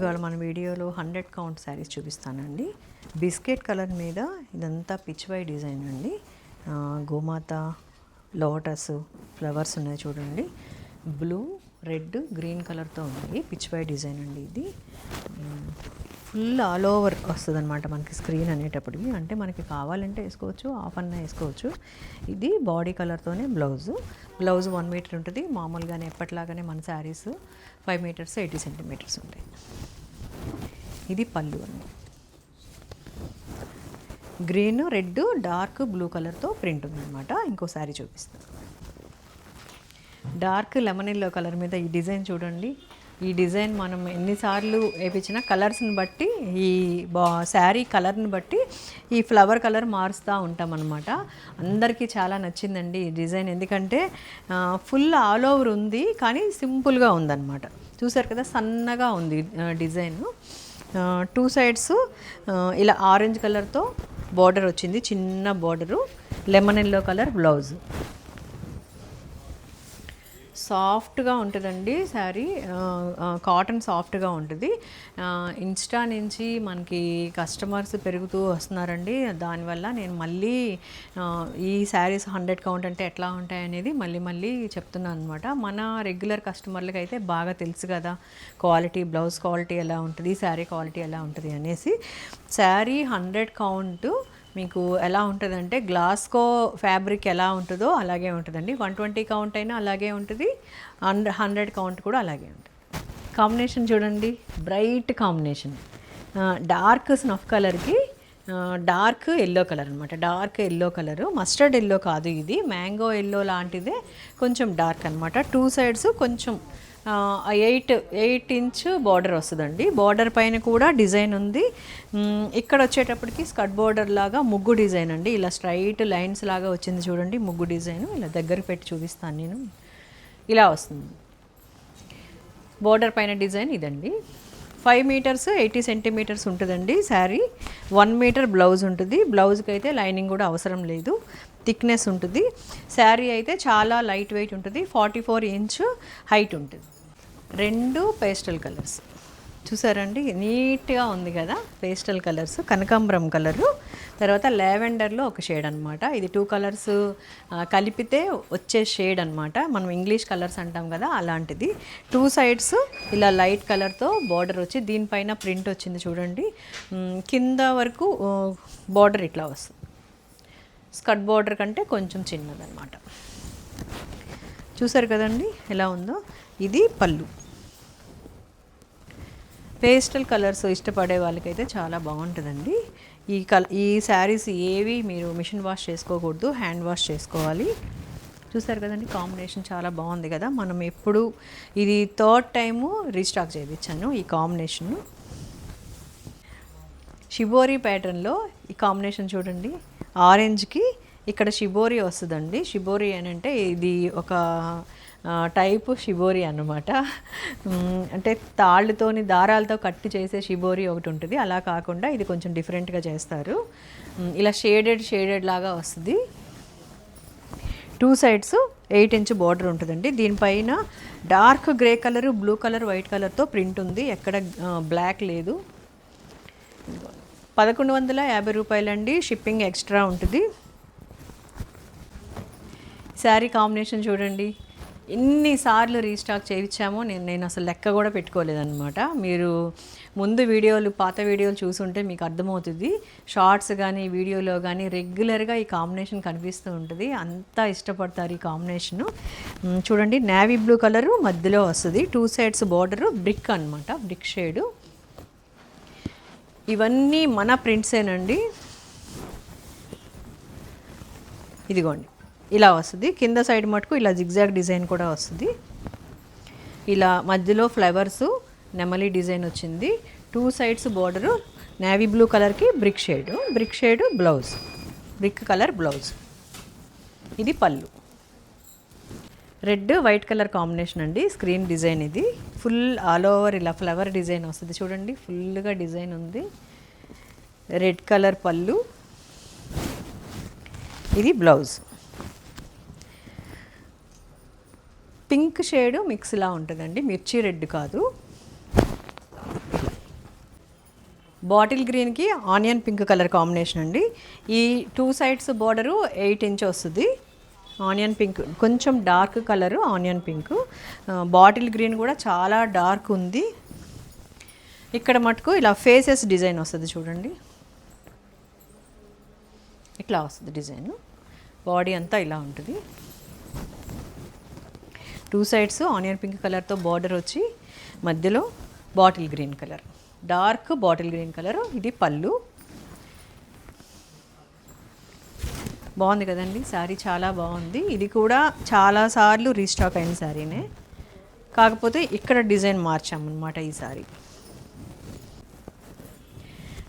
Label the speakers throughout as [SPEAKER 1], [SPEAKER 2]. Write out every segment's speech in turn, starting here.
[SPEAKER 1] ఇవాళ మన వీడియోలో హండ్రెడ్ కౌంట్ శారీస్ చూపిస్తానండి. బిస్కెట్ కలర్ మీద ఇదంతా పిచ్వై డిజైన్ అండి. గోమాత లోటస్ ఫ్లవర్స్ ఉన్నాయి చూడండి. బ్లూ రెడ్ గ్రీన్ కలర్తో ఉంది. పిచ్వై డిజైన్ అండి ఇది. ఫుల్ ఆల్ ఓవర్ వస్తుంది అనమాట మనకి స్క్రీన్ అనేటప్పటికి. అంటే మనకి కావాలంటే వేసుకోవచ్చు ఆఫ్ అన్న వేసుకోవచ్చు. ఇది బాడీ కలర్తోనే బ్లౌజ్. బ్లౌజ్ వన్ మీటర్ ఉంటుంది. మామూలుగానే ఎప్పటిలాగానే మన saris five metres eighty centimetres ఉంటాయి. ఇది పళ్ళు అండి గ్రీన్ రెడ్ డార్క్ బ్లూ కలర్తో ప్రింట్ ఉందన్నమాట. ఇంకో శారీ చూపిస్తాను. డార్క్ లెమన్ ఎల్లో కలర్ మీద ఈ డిజైన్ చూడండి. ఈ డిజైన్ మనం ఎన్నిసార్లు వేయించిన కలర్స్ని బట్టి ఈ బా శారీ కలర్ని బట్టి ఈ ఫ్లవర్ కలర్ మారుస్తూ ఉంటాం అనమాట అందరికీ చాలా నచ్చిందండి ఈ డిజైన్. ఎందుకంటే ఫుల్ ఆల్ ఓవర్ ఉంది కానీ సింపుల్గా ఉందన్నమాట. చూసారు కదా సన్నగా ఉంది డిజైన్. టూ సైడ్స్ ఇలా ఆరెంజ్ కలర్తో బార్డర్ వచ్చింది చిన్న border lemon yellow colour blouse. సాఫ్ట్గా ఉంటుందండి శారీ. కాటన్ సాఫ్ట్గా ఉంటుంది. ఇన్స్టా నుంచి మనకి కస్టమర్స్ పెరుగుతూ వస్తున్నారండి. దానివల్ల నేను మళ్ళీ ఈ శారీస్ హండ్రెడ్ కౌంట్ అంటే ఎట్లా ఉంటాయి అనేది మళ్ళీ మళ్ళీ చెప్తున్నాను అనమాట మన రెగ్యులర్ కస్టమర్లకి అయితే బాగా తెలుసు కదా క్వాలిటీ బ్లౌజ్ క్వాలిటీ ఎలా ఉంటుంది శారీ క్వాలిటీ ఎలా ఉంటుంది అనేసి. శారీ హండ్రెడ్ కౌంటు మీకు ఎలా ఉంటుందంటే గ్లాస్కో ఫ్యాబ్రిక్ ఎలా ఉంటుందో అలాగే ఉంటుందండి. వన్ ట్వంటీ కౌంట్ అయినా అలాగే ఉంటుంది. హండ్రెడ్ హండ్రెడ్ కౌంట్ కూడా అలాగే ఉంటుంది. కాంబినేషన్ చూడండి. Bright combination. డార్క్ స్నఫ్ కలర్కి డార్క్ ఎల్లో కలర్ అనమాట dark yellow colour. Mustard yellow కాదు ఇది. మ్యాంగో ఎల్లో లాంటిదే. కొంచెం డార్క్ అనమాట టూ సైడ్స్ కొంచెం ఎయిట్ ఎయిట్ ఇంచ్ బార్డర్ వస్తుందండి. బార్డర్ పైన కూడా డిజైన్ ఉంది. ఇక్కడ వచ్చేటప్పటికి స్కట్ బార్డర్ లాగా ముగ్గు డిజైన్ అండి. ఇలా స్ట్రైట్ లైన్స్ లాగా వచ్చింది చూడండి ముగ్గు డిజైన్. ఇలా దగ్గర పెట్టి చూపిస్తాను నేను. ఇలా వస్తుంది. బోర్డర్ పైన డిజైన్ ఇదండి. ఫైవ్ మీటర్స్ ఎయిటీ సెంటీమీటర్స్ ఉంటుందండి శారీ. వన్ మీటర్ బ్లౌజ్ ఉంటుంది. బ్లౌజ్కి అయితే లైనింగ్ కూడా అవసరం లేదు. థిక్నెస్ ఉంటుంది. శారీ అయితే చాలా లైట్ వెయిట్ ఉంటుంది. ఫార్టీ ఫోర్ ఇంచ్ హైట్ ఉంటుంది. రెండు పేస్టల్ కలర్స్. చూసారండి? నీట్గా ఉంది కదా? పేస్టల్ కలర్స్ కనకాంబరం కలరు. తర్వాత లావెండర్లో ఒక షేడ్ అనమాట ఇది టూ కలర్స్ కలిపితే వచ్చే షేడ్ అనమాట మనం ఇంగ్లీష్ కలర్స్ అంటాం కదా అలాంటిది. టూ సైడ్స్ ఇలా లైట్ కలర్తో బార్డర్ వచ్చి దీనిపైన ప్రింట్ వచ్చింది చూడండి. కింద వరకు బార్డర్ ఇట్లా వస్తుంది. స్కర్ట్ బార్డర్ కంటే కొంచెం చిన్నదనమాట చూసారు కదండి ఎలా ఉందో? ఇది పళ్ళు. పేస్టల్ కలర్స్ ఇష్టపడే వాళ్ళకైతే చాలా బాగుంటుందండి. ఈ కల ఈ శారీస్ ఏవి మీరు మిషన్ వాష్ చేసుకోకూడదు హ్యాండ్ వాష్ చేసుకోవాలి. చూసారు కదండి కాంబినేషన్ చాలా బాగుంది కదా. మనం ఎప్పుడు ఇది థర్డ్ టైము రీస్టాక్ చేయించాను ఈ కాంబినేషన్ షిబోరి ప్యాటర్న్లో ఈ కాంబినేషన్ చూడండి. ఆరెంజ్కి ఇక్కడ షిబోరి వస్తుందండి. షిబోరి అని అంటే ఇది ఒక టైపు షిబోరి అనమాట అంటే తాళ్ళతోని దారాలతో కట్టి చేసే షిబోరి ఒకటి ఉంటుంది. అలా కాకుండా ఇది కొంచెం డిఫరెంట్గా చేస్తారు. ఇలా షేడెడ్ షేడెడ్ లాగా వస్తుంది. Two sides eight inch border ఉంటుందండి. దీనిపైన dark grey colour blue colour white కలర్తో ప్రింట్ ఉంది. ఎక్కడ బ్లాక్ లేదు. పదకొండు వందల యాభై రూపాయలండి షిప్పింగ్ ఎక్స్ట్రా ఉంటుంది. శారీ కాంబినేషన్ చూడండి. ఎన్నిసార్లు రీస్టాక్ చేయించామో నేను నేను అసలు లెక్క కూడా పెట్టుకోలేదన్నమాట. మీరు ముందు వీడియోలు పాత వీడియోలు చూసుంటే మీకు అర్థమవుతుంది. షార్ట్స్ కానీ వీడియోలో కానీ రెగ్యులర్గా ఈ కాంబినేషన్ కనిపిస్తూ ఉంటుంది. అంతా ఇష్టపడతారు ఈ కాంబినేషను. చూడండి నేవీ బ్లూ కలరు మధ్యలో వస్తుంది. టూ సైడ్స్ బార్డరు బ్రిక్ అనమాట బ్రిక్ షేడు. ఇవన్నీ మన ప్రింట్సేనండి. ఇదిగోండి. ఇలా వస్తుంది. కింద సైడ్ మటుకు ఇలా జిగ్జాగ్ డిజైన్ కూడా వస్తుంది. ఇలా మధ్యలో ఫ్లవర్స్ నెమలి డిజైన్ వచ్చింది. Two sides border navy blue కలర్కి brick shade brick shade blouse brick colour blouse. ఇది పళ్ళు. రెడ్ వైట్ కలర్ కాంబినేషన్ అండి. స్క్రీన్ డిజైన్ ఇది. ఫుల్ ఆల్ ఓవర్ ఇలా ఫ్లవర్ డిజైన్ వస్తుంది. చూడండి ఫుల్గా డిజైన్ ఉంది. రెడ్ కలర్ పళ్ళు. ఇది బ్లౌజ్. పింక్ షేడ్ మిక్స్లా ఉంటుందండి. మిర్చి రెడ్ కాదు. బాటిల్ గ్రీన్కి ఆనియన్ పింక్ కలర్ కాంబినేషన్ అండి. ఈ two sides border eight inch వస్తుంది. Onion pink. కొంచెం dark colour onion pink. Bottle green కూడా చాలా డార్క్ ఉంది. ఇక్కడ మటుకు ఇలా ఫేసెస్ డిజైన్ వస్తుంది చూడండి. ఇట్లా వస్తుంది డిజైన్. బాడీ అంతా ఇలా ఉంటుంది. టూ సైడ్స్ ఆనియన్ పింక్ కలర్తో బార్డర్ వచ్చి మధ్యలో bottle green colour. Dark bottle green colour ఇది పళ్ళు. బాగుంది కదండి. శారీ చాలా బాగుంది. ఇది కూడా చాలా సార్లు రీస్టాక్ అయిన శారీనే. కాకపోతే ఇక్కడ డిజైన్ మార్చామన్నమాట ఈ శారీ.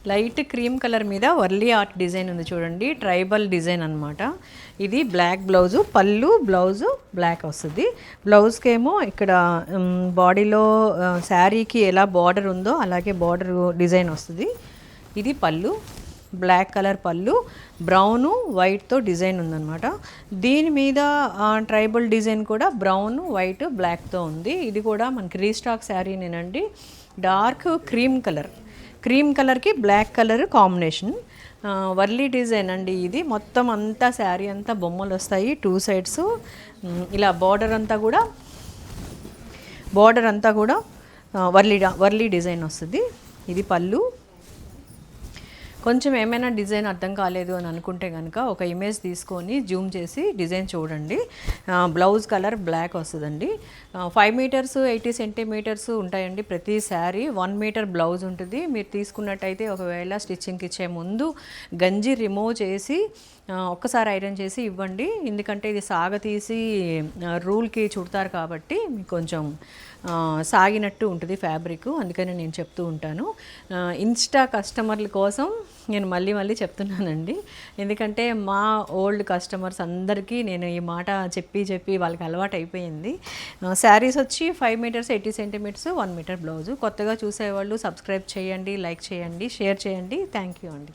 [SPEAKER 1] లైట్ క్రీమ్ కలర్ మీద వర్లీ ఆర్ట్ డిజైన్ ఉంది చూడండి. ట్రైబల్ డిజైన్ అనమాట ఇది బ్లాక్ బ్లౌజు పళ్ళు బ్లౌజు బ్లాక్ వస్తుంది. బ్లౌజ్కి ఏమో ఇక్కడ బాడీలో శారీకి ఎలా బార్డర్ ఉందో అలాగే బార్డర్ డిజైన్ వస్తుంది. ఇది పళ్ళు. బ్లాక్ కలర్ పళ్ళు బ్రౌను వైట్తో డిజైన్ ఉందన్నమాట. దీని మీద ట్రైబల్ డిజైన్ కూడా బ్రౌన్ వైట్ బ్లాక్తో ఉంది. ఇది కూడా మనకి రీస్టాక్ శారీనేనండి డార్క్ క్రీమ్ కలర్. క్రీమ్ కలర్కి black colour combination. Warli design అండి ఇది. మొత్తం అంతా శారీ అంతా బొమ్మలు వస్తాయి. Two sides. ఇలా బార్డర్ అంతా కూడా బార్డర్ అంతా కూడా వర్లీ వర్లీ డిజైన్ వస్తుంది. ఇది పళ్ళు. కొంచెం ఏమైనా డిజైన్ అర్థం కాలేదు అని అనుకుంటే కనుక ఒక ఇమేజ్ తీసుకొని జూమ్ చేసి డిజైన్ చూడండి. బ్లౌజ్ కలర్ బ్లాక్ వస్తుందండి. ఫైవ్ మీటర్స్ ఎయిటీ సెంటీమీటర్స్ ఉంటాయండి ప్రతి శారీ వన్ మీటర్ బ్లౌజ్ ఉంటుంది. మీరు తీసుకున్నట్టయితే ఒకవేళ స్టిచ్చింగ్కి ఇచ్చే ముందు గంజి రిమూవ్ చేసి ఒక్కసారి ఐరన్ చేసి ఇవ్వండి. ఎందుకంటే ఇది సాగ తీసి రూల్కి చుడతారు కాబట్టి మీకు కొంచెం సాగినట్టు ఉంటుంది ఫ్యాబ్రిక్. అందుకని నేను చెప్తూ ఉంటాను. ఇన్స్టా కస్టమర్ల కోసం నేను మళ్ళీ మళ్ళీ చెప్తున్నానండి. ఎందుకంటే మా ఓల్డ్ కస్టమర్స్ అందరికీ నేను ఈ మాట చెప్పి చెప్పి వాళ్ళకి అలవాటు అయిపోయింది. శారీస్ వచ్చి five metres eighty centimetres one metre blouse. కొత్తగా చూసేవాళ్ళు సబ్స్క్రైబ్ చేయండి లైక్ చేయండి షేర్ చేయండి. థ్యాంక్ యూ అండి.